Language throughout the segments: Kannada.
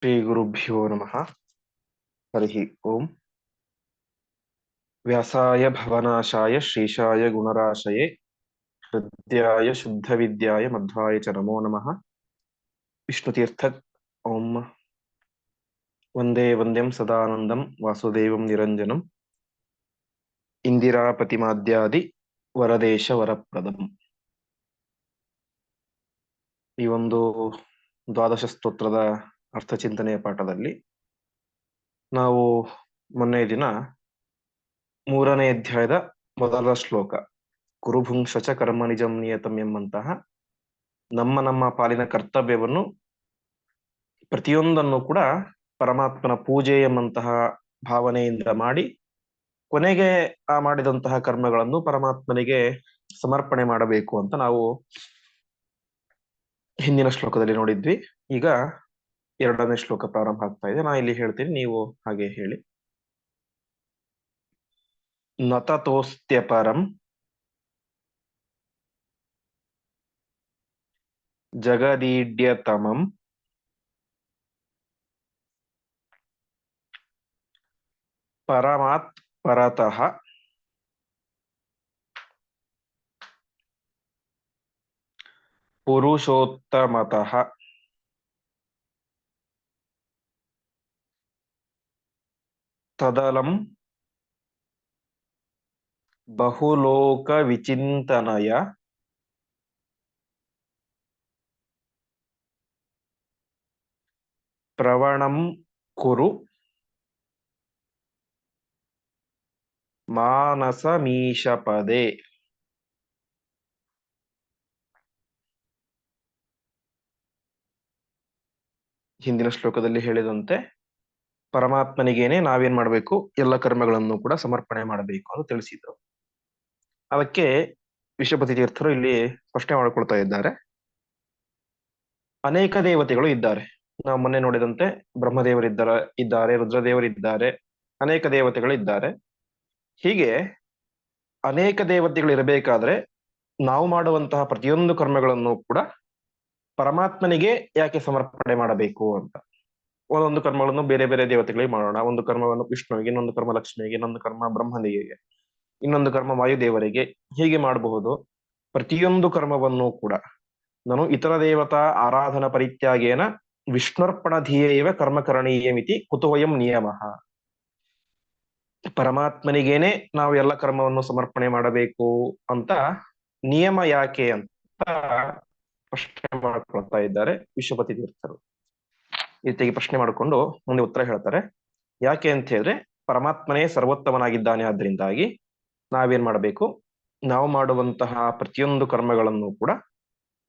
श्रीगुरुभ्यो नमः हरिः ओम् व्यासाय भवनाशाय श्रीशाय गुणराशये हृद्याय शुद्धविद्याय मध्वाय च नमो नमः विष्णुतीर्थ ॐ वन्दे वन्द्यं सदानन्दं वासुदेवं निरञ्जनम् ಇಂದಿರಾಪತಿಮಾದ್ಯಾದಿ ವರದೇಶ ವರಪ್ರದಂ ಈ ಒಂದು ದ್ವಾದಶ ಸ್ತೋತ್ರದ ಅರ್ಥಚಿಂತನೆಯ ಪಾಠದಲ್ಲಿ ನಾವು ಮೊನ್ನೆ ದಿನ ಮೂರನೇ ಅಧ್ಯಾಯದ ಮೊದಲ ಶ್ಲೋಕ, ಕುರುಭುಂಶಚ ಕರ್ಮ ನಿಜಂ ನಿಯತಂ ಎಂಬಂತಹ ನಮ್ಮ ನಮ್ಮ ಪಾಲಿನ ಕರ್ತವ್ಯವನ್ನು ಪ್ರತಿಯೊಂದನ್ನು ಕೂಡ ಪರಮಾತ್ಮನ ಪೂಜೆ ಎಂಬಂತಹ ಭಾವನೆಯಿಂದ ಮಾಡಿ ಕೊನೆಗೆ ಆ ಮಾಡಿದಂತಹ ಕರ್ಮಗಳನ್ನು ಪರಮಾತ್ಮನಿಗೆ ಸಮರ್ಪಣೆ ಮಾಡಬೇಕು ಅಂತ ನಾವು ಹಿಂದಿನ ಶ್ಲೋಕದಲ್ಲಿ ನೋಡಿದ್ವಿ. ಈಗ ಎರಡನೇ ಶ್ಲೋಕ ಪ್ರಾರಂಭ ಆಗ್ತಾ ಇದೆ. ನಾ ಇಲ್ಲಿ ಹೇಳ್ತೀನಿ, ನೀವು ಹಾಗೆ ಹೇಳಿ. ನತತೋಸ್ತ್ಯಪರಂ ಪರಂ ಜಗದೀಡ್ಯತಮಂ ಪರಮಾತ್ ಪರತಃ ಪುರುಷೋತ್ತಮತಃ ತದಲಂ ಬಹುಲೋಕ ವಿಚಿಂತನಯ ಪ್ರವಣಂ ಕುರು ಮಾನಸಮೀಶಪದೆ ಹಿಂದಿನ ಶ್ಲೋಕದಲ್ಲಿ ಹೇಳಿದಂತೆ ಪರಮಾತ್ಮನಿಗೇನೆ ನಾವೇನ್ ಮಾಡ್ಬೇಕು? ಎಲ್ಲ ಕರ್ಮಗಳನ್ನು ಕೂಡ ಸಮರ್ಪಣೆ ಮಾಡಬೇಕು ಅಂತ ತಿಳಿಸಿದ್ರು. ಅದಕ್ಕೆ ವಿಶ್ವಪತಿ ತೀರ್ಥರು ಇಲ್ಲಿ ಪ್ರಶ್ನೆ ಮಾಡಿಕೊಳ್ತಾ ಇದ್ದಾರೆ. ಅನೇಕ ದೇವತೆಗಳು ಇದ್ದಾರೆ. ನಾವು ಮೊನ್ನೆ ನೋಡಿದಂತೆ ಬ್ರಹ್ಮದೇವರಿದ್ದಾರೆ, ಇದ್ದಾರೆ, ರುದ್ರದೇವರಿದ್ದಾರೆ, ಅನೇಕ ದೇವತೆಗಳು ಇದ್ದಾರೆ. ಹೀಗೆ ಅನೇಕ ದೇವತೆಗಳು ಇರಬೇಕಾದ್ರೆ ನಾವು ಮಾಡುವಂತಹ ಪ್ರತಿಯೊಂದು ಕರ್ಮಗಳನ್ನು ಕೂಡ ಪರಮಾತ್ಮನಿಗೆ ಯಾಕೆ ಸಮರ್ಪಣೆ ಮಾಡಬೇಕು ಅಂತ. ಒಂದೊಂದು ಕರ್ಮಗಳನ್ನು ಬೇರೆ ಬೇರೆ ದೇವತೆಗಳಿಗೆ ಮಾಡೋಣ. ಒಂದು ಕರ್ಮವನ್ನು ವಿಷ್ಣುವಿಗೆ, ಇನ್ನೊಂದು ಕರ್ಮ ಲಕ್ಷ್ಮಿಗೆ, ಇನ್ನೊಂದು ಕರ್ಮ ಬ್ರಹ್ಮನಿಗೆ ಇನ್ನೊಂದು ಕರ್ಮ ವಾಯುದೇವರಿಗೆ ಹೀಗೆ ಮಾಡಬಹುದು. ಪ್ರತಿಯೊಂದು ಕರ್ಮವನ್ನು ಕೂಡ ನಾನು ಇತರ ದೇವತಾ ಆರಾಧನಾ ಪರಿತ್ಯಾಗೇನ ವಿಷ್ಣುರ್ಪಣ ಧಿಯೇವ ಕರ್ಮಕರಣೀಯಮಿತಿ ಕುತುವಯಂ ನಿಯಮ. ಪರಮಾತ್ಮನಿಗೇನೆ ನಾವು ಎಲ್ಲ ಕರ್ಮವನ್ನು ಸಮರ್ಪಣೆ ಮಾಡಬೇಕು ಅಂತ ನಿಯಮ ಯಾಕೆ ಅಂತ ಪ್ರಶ್ನೆ ಮಾಡ್ಕೊಳ್ತಾ ಇದ್ದಾರೆ ವಿಶ್ವಪತಿ ತೀರ್ಥರು. ರೀತಿಯಾಗಿ ಪ್ರಶ್ನೆ ಮಾಡಿಕೊಂಡು ಮುಂದೆ ಉತ್ತರ ಹೇಳ್ತಾರೆ. ಯಾಕೆ ಅಂತ ಹೇಳಿದ್ರೆ ಪರಮಾತ್ಮನೇ ಸರ್ವೋತ್ತಮನಾಗಿದ್ದಾನೆ ಆದ್ರಿಂದಾಗಿ ನಾವೇನ್ ಮಾಡಬೇಕು? ನಾವು ಮಾಡುವಂತಹ ಪ್ರತಿಯೊಂದು ಕರ್ಮಗಳನ್ನು ಕೂಡ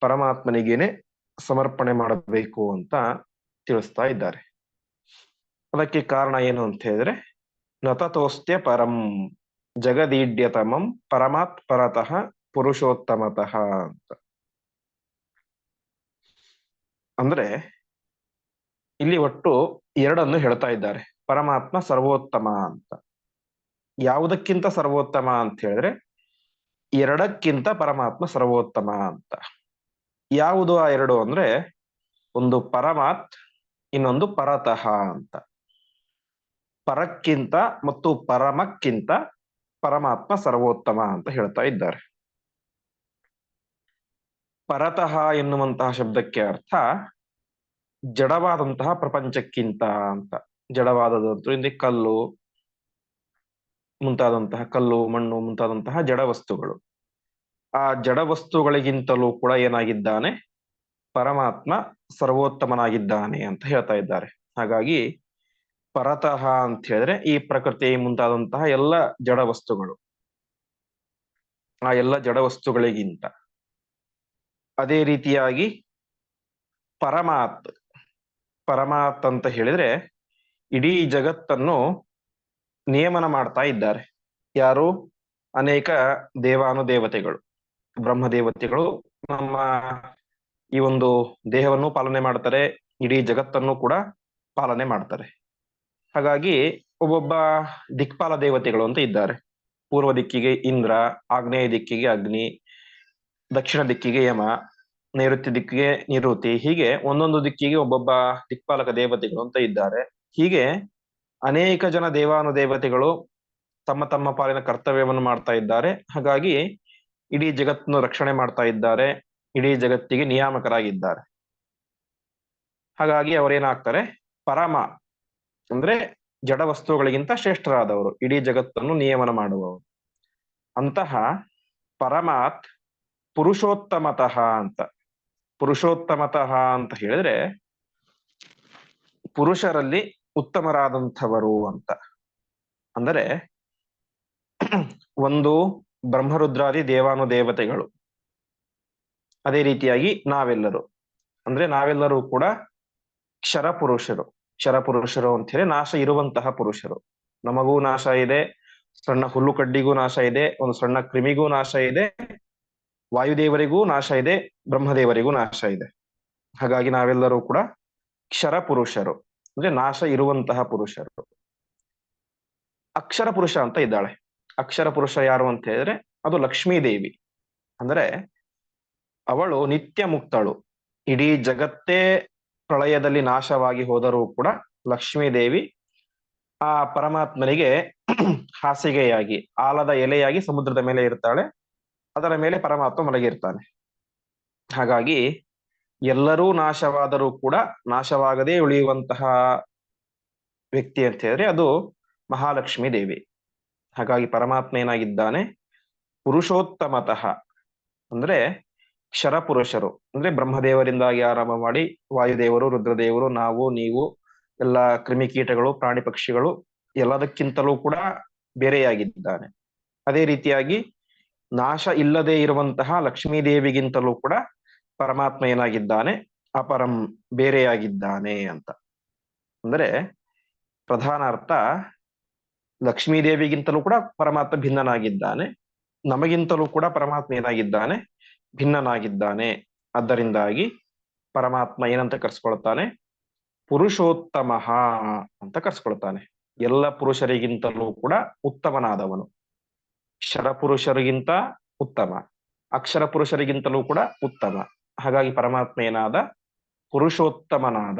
ಪರಮಾತ್ಮನಿಗೇನೆ ಸಮರ್ಪಣೆ ಮಾಡಬೇಕು ಅಂತ ತಿಳಿಸ್ತಾ ಇದ್ದಾರೆ. ಅದಕ್ಕೆ ಕಾರಣ ಏನು ಅಂತ ಹೇಳಿದ್ರೆ, ನತತೋಸ್ತ್ಯ ಪರಂ ಜಗದೀಢ್ಯತಮಂ ಪರಮಾತ್ ಪರತಃ ಪುರುಷೋತ್ತಮತಃ ಅಂತ. ಅಂದ್ರೆ ಇಲ್ಲಿ ಒಟ್ಟು ಎರಡನ್ನು ಹೇಳ್ತಾ ಇದ್ದಾರೆ. ಪರಮಾತ್ಮ ಸರ್ವೋತ್ತಮ ಅಂತ. ಯಾವುದಕ್ಕಿಂತ ಸರ್ವೋತ್ತಮ ಅಂತ ಹೇಳಿದ್ರೆ, ಎರಡಕ್ಕಿಂತ ಪರಮಾತ್ಮ ಸರ್ವೋತ್ತಮ ಅಂತ. ಯಾವುದು ಆ ಎರಡು ಅಂದ್ರೆ, ಒಂದು ಪರಮಾತ್, ಇನ್ನೊಂದು ಪರತಃ ಅಂತ. ಪರಕ್ಕಿಂತ ಮತ್ತು ಪರಮಕ್ಕಿಂತ ಪರಮಾತ್ಮ ಸರ್ವೋತ್ತಮ ಅಂತ ಹೇಳ್ತಾ ಇದ್ದಾರೆ. ಪರತಃ ಎನ್ನುವಂತಹ ಶಬ್ದಕ್ಕೆ ಅರ್ಥ ಜಡವಾದಂತಹ ಪ್ರಪಂಚಕ್ಕಿಂತ ಅಂತ. ಜಡವಾದದಂತೂ ಹಿಂದೆ ಕಲ್ಲು, ಮುಂತಾದಂತಹ ಕಲ್ಲು, ಮಣ್ಣು, ಮುಂತಾದಂತಹ ಜಡ ವಸ್ತುಗಳು. ಆ ಜಡ ವಸ್ತುಗಳಿಗಿಂತಲೂ ಕೂಡ ಏನಾಗಿದ್ದಾನೆ? ಪರಮಾತ್ಮ ಸರ್ವೋತ್ತಮನಾಗಿದ್ದಾನೆ ಅಂತ ಹೇಳ್ತಾ ಇದ್ದಾರೆ. ಹಾಗಾಗಿ ಪರತಃ ಅಂತ ಹೇಳಿದ್ರೆ ಈ ಪ್ರಕೃತಿ, ಮುಂತಾದಂತಹ ಎಲ್ಲ ಜಡ ವಸ್ತುಗಳು, ಆ ಎಲ್ಲ ಜಡ ವಸ್ತುಗಳಿಗಿಂತ, ಅದೇ ರೀತಿಯಾಗಿ ಪರಮಾತ್ ಪರಮಾತ್ ಅಂತ ಹೇಳಿದ್ರೆ ಇಡೀ ಜಗತ್ತನ್ನು ನಿಯಮನ ಮಾಡ್ತಾ ಇದ್ದಾರೆ. ಯಾರು? ಅನೇಕ ದೇವಾನುದೇವತೆಗಳು, ಬ್ರಹ್ಮದೇವತೆಗಳು ನಮ್ಮ ಈ ಒಂದು ದೇಹವನ್ನು ಪಾಲನೆ ಮಾಡ್ತಾರೆ, ಇಡೀ ಜಗತ್ತನ್ನು ಕೂಡ ಪಾಲನೆ ಮಾಡ್ತಾರೆ. ಹಾಗಾಗಿ ಒಬ್ಬೊಬ್ಬ ದಿಕ್ಪಾಲ ದೇವತೆಗಳು ಅಂತ ಇದ್ದಾರೆ. ಪೂರ್ವ ದಿಕ್ಕಿಗೆ ಇಂದ್ರ, ಆಗ್ನೇಯ ದಿಕ್ಕಿಗೆ ಅಗ್ನಿ, ದಕ್ಷಿಣ ದಿಕ್ಕಿಗೆ ಯಮ ನೈಋತ್ಯ ದಿಕ್ಕಿಗೆ ನಿರುತಿ ಹೀಗೆ ಒಂದೊಂದು ದಿಕ್ಕಿಗೆ ಒಬ್ಬೊಬ್ಬ ದಿಕ್ಪಾಲಕ ದೇವತೆಗಳು ಅಂತ ಇದ್ದಾರೆ. ಹೀಗೆ ಅನೇಕ ಜನ ದೇವಾನುದೇವತೆಗಳು ತಮ್ಮ ತಮ್ಮ ಪಾಲಿನ ಕರ್ತವ್ಯವನ್ನು ಮಾಡ್ತಾ ಇದ್ದಾರೆ. ಹಾಗಾಗಿ ಇಡೀ ಜಗತ್ತನ್ನು ರಕ್ಷಣೆ ಮಾಡ್ತಾ ಇದ್ದಾರೆ. ಇಡೀ ಜಗತ್ತಿಗೆ ನಿಯಾಮಕರಾಗಿದ್ದಾರೆ. ಹಾಗಾಗಿ ಅವರೇನಾಗ್ತಾರೆ ಪರಮ ಅಂದ್ರೆ ಜಡ ವಸ್ತುಗಳಿಗಿಂತ ಶ್ರೇಷ್ಠರಾದವರು. ಇಡೀ ಜಗತ್ತನ್ನು ನಿಯಮನ ಮಾಡುವವರು. ಅಂತಹ ಪರಮಾತ್ ಪುರುಷೋತ್ತಮತಃ ಅಂತ. ಪುರುಷೋತ್ತಮತಃ ಅಂತ ಹೇಳಿದ್ರೆ ಪುರುಷರಲ್ಲಿ ಉತ್ತಮರಾದಂಥವರು ಅಂತ. ಅಂದರೆ ಒಂದು ಬ್ರಹ್ಮರುದ್ರಾದಿ ದೇವಾನು ದೇವತೆಗಳು ಅದೇ ರೀತಿಯಾಗಿ ನಾವೆಲ್ಲರೂ. ಅಂದ್ರೆ ನಾವೆಲ್ಲರೂ ಕೂಡ ಕ್ಷರ ಪುರುಷರು ಕ್ಷರ ಪುರುಷರು ಅಂತ ಹೇಳಿ ನಾಶ ಇರುವಂತಹ ಪುರುಷರು. ನಮಗೂ ನಾಶ ಇದೆ. ಸಣ್ಣ ಹುಲ್ಲು ಕಡ್ಡಿಗೂ ನಾಶ ಇದೆ. ಒಂದು ಸಣ್ಣ ಕ್ರಿಮಿಗೂ ನಾಶ ಇದೆ. ವಾಯುದೇವರಿಗೂ ನಾಶ ಇದೆ, ಬ್ರಹ್ಮದೇವರಿಗೂ ನಾಶ ಇದೆ. ಹಾಗಾಗಿ ನಾವೆಲ್ಲರೂ ಕೂಡ ಕ್ಷರ ಪುರುಷರು, ಅಂದ್ರೆ ನಾಶ ಇರುವಂತಹ ಪುರುಷರು. ಅಕ್ಷರ ಪುರುಷ ಅಂತ ಇದ್ದಾಳೆ. ಅಕ್ಷರ ಪುರುಷ ಯಾರು ಅಂತ ಹೇಳಿದ್ರೆ ಅದು ಲಕ್ಷ್ಮೀ ದೇವಿ ಅಂದ್ರೆ ಅವಳು ನಿತ್ಯ ಮುಕ್ತಳು. ಇಡೀ ಜಗತ್ತೇ ಪ್ರಳಯದಲ್ಲಿ ನಾಶವಾಗಿ ಹೋದರೂ ಕೂಡ ಲಕ್ಷ್ಮೀ ದೇವಿ ಆ ಪರಮಾತ್ಮನಿಗೆ ಹಾಸಿಗೆಯಾಗಿ, ಆಲದ ಎಲೆಯಾಗಿ ಸಮುದ್ರದ ಮೇಲೆ ಇರ್ತಾಳೆ. ಅದರ ಮೇಲೆ ಪರಮಾತ್ಮ ಮಲಗಿರ್ತಾನೆ. ಹಾಗಾಗಿ ಎಲ್ಲರೂ ನಾಶವಾದರೂ ಕೂಡ ನಾಶವಾಗದೇ ಉಳಿಯುವಂತಹ ವ್ಯಕ್ತಿ ಅಂತ ಹೇಳಿದ್ರೆ ಅದು ಮಹಾಲಕ್ಷ್ಮಿ ದೇವಿ. ಹಾಗಾಗಿ ಪರಮಾತ್ಮ ಏನಾಗಿದ್ದಾನೆ? ಪುರುಷೋತ್ತಮತಃ ಅಂದ್ರೆ ಕ್ಷರ ಪುರುಷರು ಅಂದ್ರೆ ಬ್ರಹ್ಮದೇವರಿಂದಾಗಿ ಆರಂಭ ಮಾಡಿ ವಾಯುದೇವರು, ರುದ್ರದೇವರು, ನಾವು, ನೀವು, ಎಲ್ಲ ಕ್ರಿಮಿಕೀಟಗಳು ಪ್ರಾಣಿ ಪಕ್ಷಿಗಳು ಎಲ್ಲದಕ್ಕಿಂತಲೂ ಕೂಡ ಬೇರೆಯಾಗಿದ್ದಾನೆ. ಅದೇ ರೀತಿಯಾಗಿ ನಾಶ ಇಲ್ಲದೆ ಇರುವಂತಹ ಲಕ್ಷ್ಮೀ ದೇವಿಗಿಂತಲೂ ಕೂಡ ಪರಮಾತ್ಮ ಏನಾಗಿದ್ದಾನೆ? ಅಪರಂ ಬೇರೆಯಾಗಿದ್ದಾನೆ ಅಂತ. ಅಂದ್ರೆ ಪ್ರಧಾನ ಅರ್ಥ ಲಕ್ಷ್ಮೀ ದೇವಿಗಿಂತಲೂ ಕೂಡ ಪರಮಾತ್ಮ ಭಿನ್ನನಾಗಿದ್ದಾನೆ. ನಮಗಿಂತಲೂ ಕೂಡ ಪರಮಾತ್ಮ ಏನಾಗಿದ್ದಾನೆ? ಭಿನ್ನನಾಗಿದ್ದಾನೆ. ಅದರಿಂದಾಗಿ ಪರಮಾತ್ಮ ಏನಂತ ಕರ್ಸ್ಕೊಳ್ತಾನೆ? ಪುರುಷೋತ್ತಮ ಅಂತ ಕರ್ಸ್ಕೊಳ್ತಾನೆ. ಎಲ್ಲ ಪುರುಷರಿಗಿಂತಲೂ ಕೂಡ ಉತ್ತಮನಾದವನು. ಕ್ಷರ ಪುರುಷರಿಗಿಂತ ಉತ್ತಮ. ಅಕ್ಷರ ಪುರುಷರಿಗಿಂತಲೂ ಕೂಡ ಉತ್ತಮ. ಹಾಗಾಗಿ ಪರಮಾತ್ಮ ಏನಾದ? ಪುರುಷೋತ್ತಮನಾದ,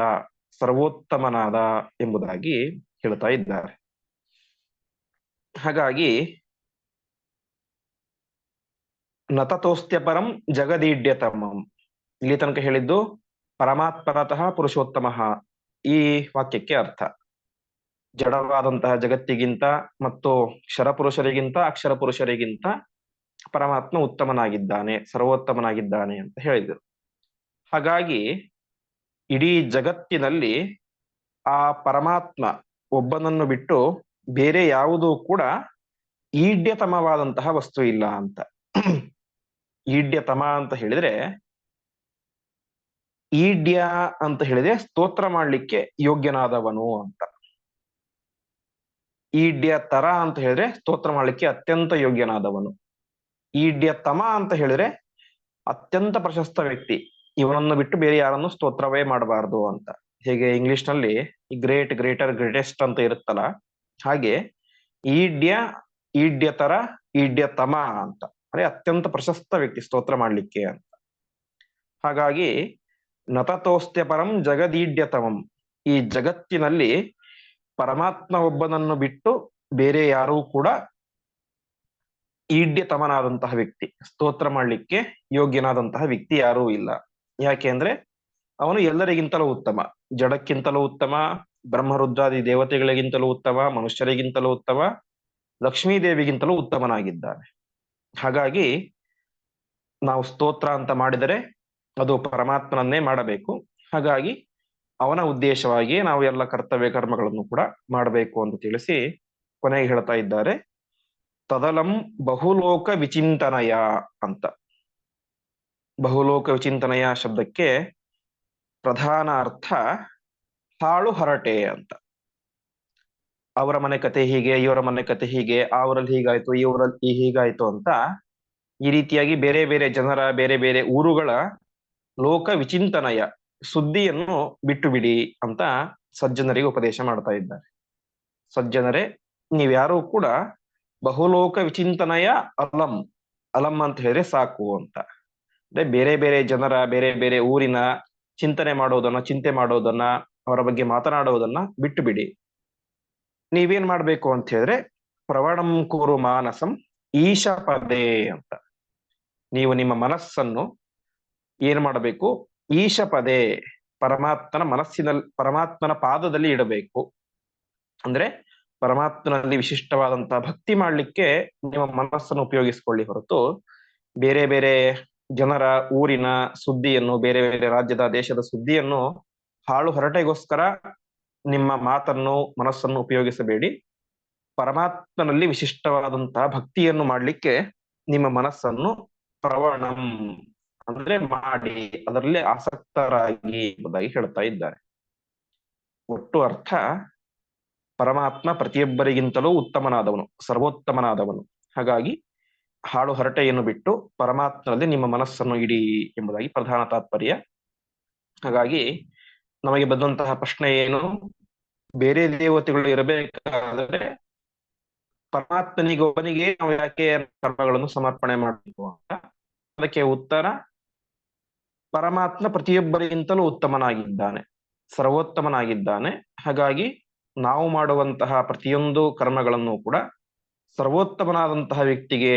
ಸರ್ವೋತ್ತಮನಾದ ಎಂಬುದಾಗಿ ಹೇಳ್ತಾ ಇದ್ದಾರೆ. ಹಾಗಾಗಿ ನತತೋಸ್ತ್ಯಪರಂ ಜಗದೀಡ್ಯತಮಂ. ಇಲ್ಲಿ ತನಕ ಹೇಳಿದ್ದು ಪರಮಾತ್ಮನತಃ ಪುರುಷೋತ್ತಮ ಈ ವಾಕ್ಯಕ್ಕೆ ಅರ್ಥ. ಜಡವಾದಂತಹ ಜಗತ್ತಿಗಿಂತ ಮತ್ತು ಕ್ಷರಪುರುಷರಿಗಿಂತ ಅಕ್ಷರ ಪುರುಷರಿಗಿಂತ ಪರಮಾತ್ಮ ಉತ್ತಮನಾಗಿದ್ದಾನೆ, ಸರ್ವೋತ್ತಮನಾಗಿದ್ದಾನೆ ಅಂತ ಹೇಳಿದರು. ಹಾಗಾಗಿ ಇಡೀ ಜಗತ್ತಿನಲ್ಲಿ ಆ ಪರಮಾತ್ಮ ಒಬ್ಬನನ್ನು ಬಿಟ್ಟು ಬೇರೆ ಯಾವುದೂ ಕೂಡ ಈಡ್ಯತಮವಾದಂತಹ ವಸ್ತು ಇಲ್ಲ ಅಂತ. ಈಡ್ಯತಮ ಅಂತ ಹೇಳಿದ್ರೆ ಈಡ್ಯ ಅಂತ ಹೇಳಿದ್ರೆ ಸ್ತೋತ್ರ ಮಾಡ್ಲಿಕ್ಕೆ ಯೋಗ್ಯನಾದವನು ಅಂತ. ಈಡ್ಯ ತರ ಅಂತ ಹೇಳಿದ್ರೆ ಸ್ತೋತ್ರ ಮಾಡಲಿಕ್ಕೆ ಅತ್ಯಂತ ಯೋಗ್ಯನಾದವನು. ಈಡ್ಯ ತಮ ಅಂತ ಹೇಳಿದ್ರೆ ಅತ್ಯಂತ ಪ್ರಶಸ್ತ ವ್ಯಕ್ತಿ. ಇವನನ್ನು ಬಿಟ್ಟು ಬೇರೆ ಯಾರನ್ನು ಸ್ತೋತ್ರವೇ ಮಾಡಬಾರದು ಅಂತ. ಹೇಗೆ ಇಂಗ್ಲಿಷ್ನಲ್ಲಿ ಗ್ರೇಟ್ ಗ್ರೇಟರ್ ಗ್ರೇಟೆಸ್ಟ್ ಅಂತ ಇರುತ್ತಲ್ಲ, ಹಾಗೆ ಈಡ್ಯ ಈಡ್ಯ ತರ, ಈಡ್ಯ ತಮ ಅಂತ. ಅಂದ್ರೆ ಅತ್ಯಂತ ಪ್ರಶಸ್ತ ವ್ಯಕ್ತಿ ಸ್ತೋತ್ರ ಮಾಡ್ಲಿಕ್ಕೆ ಅಂತ. ಹಾಗಾಗಿ ನತತೋಸ್ತ್ಯ ಪರಂ ಜಗದೀಡ್ಯತಮಂ. ಈ ಜಗತ್ತಿನಲ್ಲಿ ಪರಮಾತ್ಮ ಒಬ್ಬನನ್ನು ಬಿಟ್ಟು ಬೇರೆ ಯಾರೂ ಕೂಡ ಈಡ್ಯತಮನಾದಂತಹ ವ್ಯಕ್ತಿ, ಸ್ತೋತ್ರ ಮಾಡಲಿಕ್ಕೆ ಯೋಗ್ಯನಾದಂತಹ ವ್ಯಕ್ತಿ ಯಾರೂ ಇಲ್ಲ. ಯಾಕೆ ಅಂದ್ರೆ ಅವನು ಎಲ್ಲರಿಗಿಂತಲೂ ಉತ್ತಮ. ಜಡಕ್ಕಿಂತಲೂ ಉತ್ತಮ, ಬ್ರಹ್ಮರುದ್ರಾದಿ ದೇವತೆಗಳಿಗಿಂತಲೂ ಉತ್ತಮ, ಮನುಷ್ಯರಿಗಿಂತಲೂ ಉತ್ತಮ ಲಕ್ಷ್ಮೀ ದೇವಿಗಿಂತಲೂ ಉತ್ತಮನಾಗಿದ್ದಾನೆ. ಹಾಗಾಗಿ ನಾವು ಸ್ತೋತ್ರ ಅಂತ ಮಾಡಿದರೆ ಅದು ಪರಮಾತ್ಮನನ್ನೇ ಮಾಡಬೇಕು. ಹಾಗಾಗಿ ಅವನ ಉದ್ದೇಶವಾಗಿ ನಾವು ಎಲ್ಲ ಕರ್ತವ್ಯ ಕರ್ಮಗಳನ್ನು ಕೂಡ ಮಾಡಬೇಕು ಅಂತ ತಿಳಿಸಿ ಕೊನೆಗೆ ಹೇಳ್ತಾ ಇದ್ದಾರೆ. ತದಲಂ ಬಹುಲೋಕ ವಿಚಿಂತನಯ ಅಂತ. ಬಹುಲೋಕ ವಿಚಿಂತನಯ ಶಬ್ದಕ್ಕೆ ಪ್ರಧಾನ ಅರ್ಥ ಹಾಳು ಹರಟೆ ಅಂತ. ಅವರ ಮನೆ ಕತೆ ಹೀಗೆ, ಇವರ ಮನೆ ಕತೆ ಹೀಗೆ ಅವರಲ್ಲಿ ಹೀಗಾಯ್ತು ಇವರಲ್ಲಿ ಹೀಗಾಯ್ತು ಅಂತ ಈ ರೀತಿಯಾಗಿ ಬೇರೆ ಬೇರೆ ಜನರ, ಬೇರೆ ಬೇರೆ ಊರುಗಳ ಲೋಕ ವಿಚಿಂತನಯ ಸುದ್ದಿಯನ್ನು ಬಿಟ್ಟು ಬಿಡಿ ಅಂತ ಸಜ್ಜನರಿಗೆ ಉಪದೇಶ ಮಾಡ್ತಾ ಇದ್ದಾರೆ. ಸಜ್ಜನರೇ, ನೀವ್ಯಾರೂ ಕೂಡ ಬಹುಲೋಕ ವಿಚಿಂತನಯ ಅಲಂ ಅಲಂ ಅಂತ ಹೇಳಿದ್ರೆ ಸಾಕು ಅಂತ. ಅಂದ್ರೆ ಬೇರೆ ಬೇರೆ ಜನರ, ಬೇರೆ ಬೇರೆ ಊರಿನ ಚಿಂತನೆ ಮಾಡೋದನ್ನ, ಚಿಂತೆ ಮಾಡೋದನ್ನ, ಅವರ ಬಗ್ಗೆ ಮಾತನಾಡುವುದನ್ನ ಬಿಟ್ಟು ಬಿಡಿ ನೀವೇನ್ ಮಾಡ್ಬೇಕು ಅಂತ ಹೇಳಿದ್ರೆ, ಪ್ರವಣಂ ಕೂರು ಮಾನಸಂ ಈಶ ಪದೇ ಅಂತ. ನೀವು ನಿಮ್ಮ ಮನಸ್ಸನ್ನು ಏನ್ ಮಾಡಬೇಕು? ಈಶ ಪದೇ ಪರಮಾತ್ಮನ ಮನಸ್ಸಿನಲ್ಲಿ ಪರಮಾತ್ಮನ ಪಾದದಲ್ಲಿ ಇಡಬೇಕು. ಅಂದ್ರೆ ಪರಮಾತ್ಮನಲ್ಲಿ ವಿಶಿಷ್ಟವಾದಂತಹ ಭಕ್ತಿ ಮಾಡ್ಲಿಕ್ಕೆ ನಿಮ್ಮ ಮನಸ್ಸನ್ನು ಉಪಯೋಗಿಸಿಕೊಳ್ಳಿ ಹೊರತು ಬೇರೆ ಬೇರೆ ಜನರ ಊರಿನ ಸುದ್ದಿಯನ್ನು, ಬೇರೆ ಬೇರೆ ರಾಜ್ಯದ, ದೇಶದ ಸುದ್ದಿಯನ್ನು ಹಾಳು ಹೊರಟೆಗೋಸ್ಕರ ನಿಮ್ಮ ಮಾತನ್ನು, ಮನಸ್ಸನ್ನು ಉಪಯೋಗಿಸಬೇಡಿ. ಪರಮಾತ್ಮನಲ್ಲಿ ವಿಶಿಷ್ಟವಾದಂತಹ ಭಕ್ತಿಯನ್ನು ಮಾಡ್ಲಿಕ್ಕೆ ನಿಮ್ಮ ಮನಸ್ಸನ್ನು ಪ್ರವಣಂ. ಅಂದ್ರೆ ಮಾಡಿ ಅದರಲ್ಲೇ ಆಸಕ್ತರಾಗಿ ಎಂಬುದಾಗಿ ಹೇಳ್ತಾ ಇದ್ದಾರೆ. ಒಟ್ಟು ಅರ್ಥ ಪರಮಾತ್ಮ ಪ್ರತಿಯೊಬ್ಬರಿಗಿಂತಲೂ ಉತ್ತಮನಾದವನು, ಸರ್ವೋತ್ತಮನಾದವನು. ಹಾಗಾಗಿ ಹಾಳು ಹರಟೆಯನ್ನು ಬಿಟ್ಟು ಪರಮಾತ್ಮನಲ್ಲಿ ನಿಮ್ಮ ಮನಸ್ಸನ್ನು ಇಡಿ ಎಂಬುದಾಗಿ ಪ್ರಧಾನ ತಾತ್ಪರ್ಯ. ಹಾಗಾಗಿ ನಮಗೆ ಬಂದಂತಹ ಪ್ರಶ್ನೆ ಏನು? ಬೇರೆ ದೇವತೆಗಳು ಇರಬೇಕಾದ್ರೆ ಪರಮಾತ್ಮನಿಗೆ ಒಬ್ಬನಿಗೆ ನಾವು ಯಾಕೆ ಕರ್ಮಗಳನ್ನು ಸಮರ್ಪಣೆ ಮಾಡಬೇಕು ಅಂತ? ಅದಕ್ಕೆ ಉತ್ತರ ಪರಮಾತ್ಮ ಪ್ರತಿಯೊಬ್ಬರಿಗಿಂತಲೂ ಉತ್ತಮನಾಗಿದ್ದಾನೆ, ಸರ್ವೋತ್ತಮನಾಗಿದ್ದಾನೆ. ಹಾಗಾಗಿ ನಾವು ಮಾಡುವಂತಹ ಪ್ರತಿಯೊಂದು ಕರ್ಮಗಳನ್ನು ಕೂಡ ಸರ್ವೋತ್ತಮನಾದಂತಹ ವ್ಯಕ್ತಿಗೆ